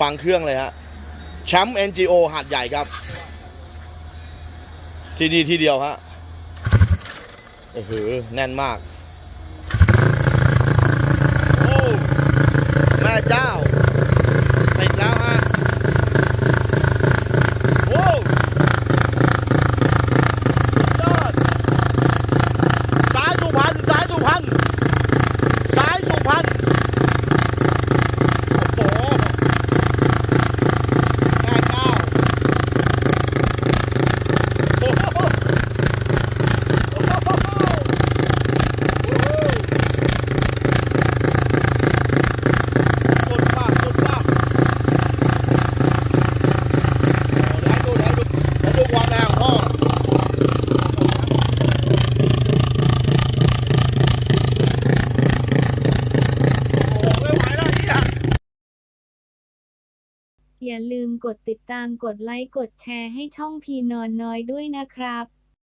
ฟังเครื่องเลยฮะแชมป์ NGO หาดใหญ่ครับ ที่นี่ที่เดียวฮะโอ้โหแน่นมาก โอ้ แม่เจ้า ติดแล้วฮะโอ้สุดยอดสายสุพรรณสายสุพรรณสายสุพรรณโอ้โหแม่เจ้าโอ้โหโอ้โหโอ้โหสุดมากสุดมากโอ้เดี๋ยวให้ดูเดี๋ยวให้ดูเดี๋ยวดูความแรงของพ่อ โอ้โหไม่ไหวแล้วเฮีย อย่าลืมกดติดตามกดไลค์กดแชร์ให้ช่องพีนอนน้อยด้วยนะครับ